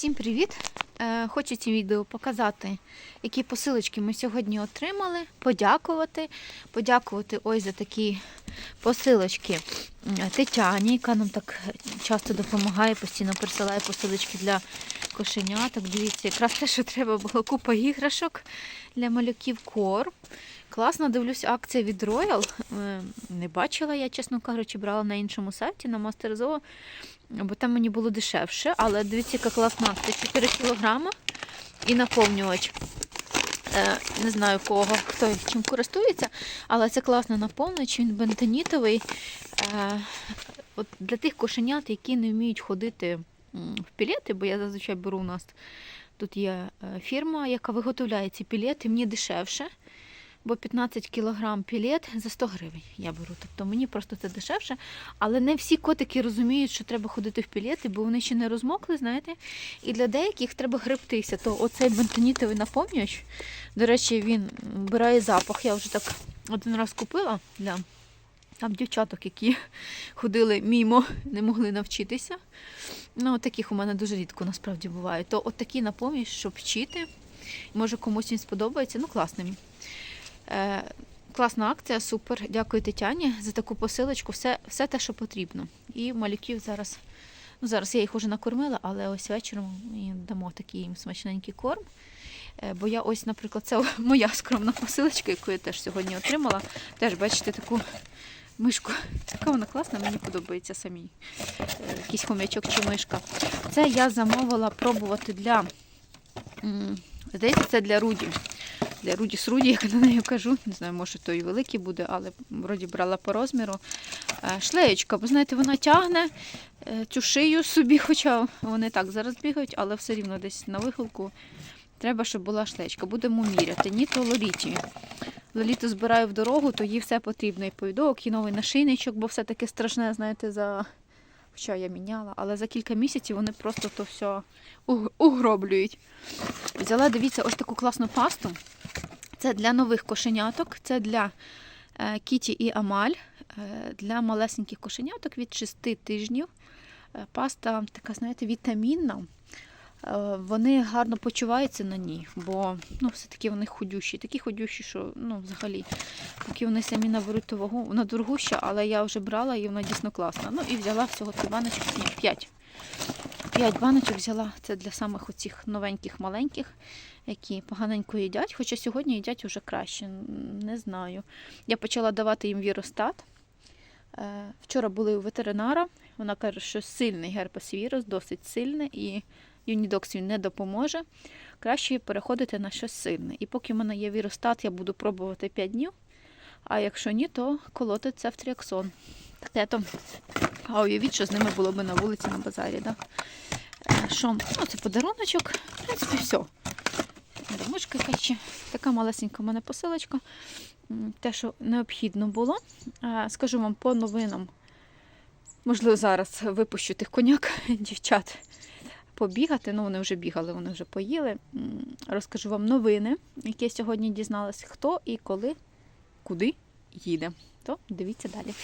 Всім привіт! Е, Хочу ці відео показати, які посилочки ми сьогодні отримали. Подякувати. Подякувати ось за такі посилочки Тетяні, яка нам так часто допомагає, постійно присилає посилочки для кошеняток. Дивіться, якраз те, що треба було купа іграшок для малюків корм. Класно дивлюсь, акція від Royal. Е, Не бачила я, чесно кажучи, брала на іншому сайті, на Zoo бо там мені було дешевше, але дивіться, яка класна акція. 4 кілограма і наповнювач. Е, Не знаю кого, хто чим користується, але це класний наповнювач, він бентонітовий. Е, для тих кошенят, які не вміють ходити в пілети, бо я зазвичай беру у нас тут є е, фірма, яка виготовляє ці пілети, мені дешевше. Бо 15 кілограм пілет за 100 гривень я беру. Тобто мені просто це дешевше. Але не всі котики розуміють, що треба ходити в пілети, бо вони ще не розмокли, знаєте. І для деяких треба гребтися. То оцей бентонітовий наповнювач, до речі, він вбирає запах. Я вже так один раз купила для там дівчаток, які ходили мімо, не могли навчитися. Ну, таких у мене дуже рідко насправді буває. То от такий наповнювач, щоб вчити. Може комусь він сподобається. Ну, класний. Е, класна акція, супер. Дякую Тетяні за таку посилочку. Все, все те, що потрібно. І малюків зараз. Ну, зараз я їх уже накормила, але ось вечором дамо такий їм смачненький корм. Е, Бо я ось, наприклад, це моя скромна посилочка, яку я теж сьогодні отримала. Теж бачите таку мишку. Така вона класна, мені подобається самій. Е, Якийсь хомячок чи мишка. Це я замовила пробувати для. Здається, це для Руді для Руді Сруді, як на неї кажу. Не знаю, може то і великий буде, але вроді брала по розміру. Е, Шлеєчка, бо знаєте, вона тягне е, цю шию собі, хоча вони так зараз бігають, але все рівно десь на вигулку треба, щоб була шлеєчка. Будемо міряти. Ні, то лоліті. Лоліту збираю в дорогу, то їй все потрібно. І повідок, і новий нашийничок, бо все таке страшне, знаєте, за. Хоча я міняла, але за кілька місяців вони просто то все уг- угроблюють. Взяла, дивіться, ось таку класну пасту. Це для нових кошеняток, це для е, Кіті і Амаль, е, для малесеньких кошеняток від 6 тижнів. Е, Паста така, знаєте, вітамінна. Вони гарно почуваються на ній, бо ну, все-таки вони худющі. Такі худющі, що ну, взагалі, поки вони самі наберуть ту вагу, вона дорогуща, але я вже брала і вона дійсно класна. Ну і взяла всього три баночки, ні, п'ять. П'ять баночок взяла. Це для самих оцих новеньких маленьких, які поганенько їдять. Хоча сьогодні їдять уже краще. Не знаю. Я почала давати їм віростат. Е, Вчора були у ветеринара. Вона каже, що сильний герпес вірус, досить сильний, і юнідокс він не допоможе. Краще переходити на щось сильне. І поки в мене є віростат, я буду пробувати 5 днів. А якщо ні, то колоти цефтріаксон. Таке то. А уявіть, що з ними було б на вулиці на базарі. Да? Е, Що? Ну, це подаруночок. В принципі, все. Домишка якась. Така малесенька в мене посилочка. Те, що необхідно було. Е, Скажу вам по новинам. Можливо, зараз випущу тих коняк, дівчат, побігати. Ну, вони вже бігали, вони вже поїли. Розкажу вам новини, які я сьогодні дізналася, хто і коли, куди їде. То дивіться далі.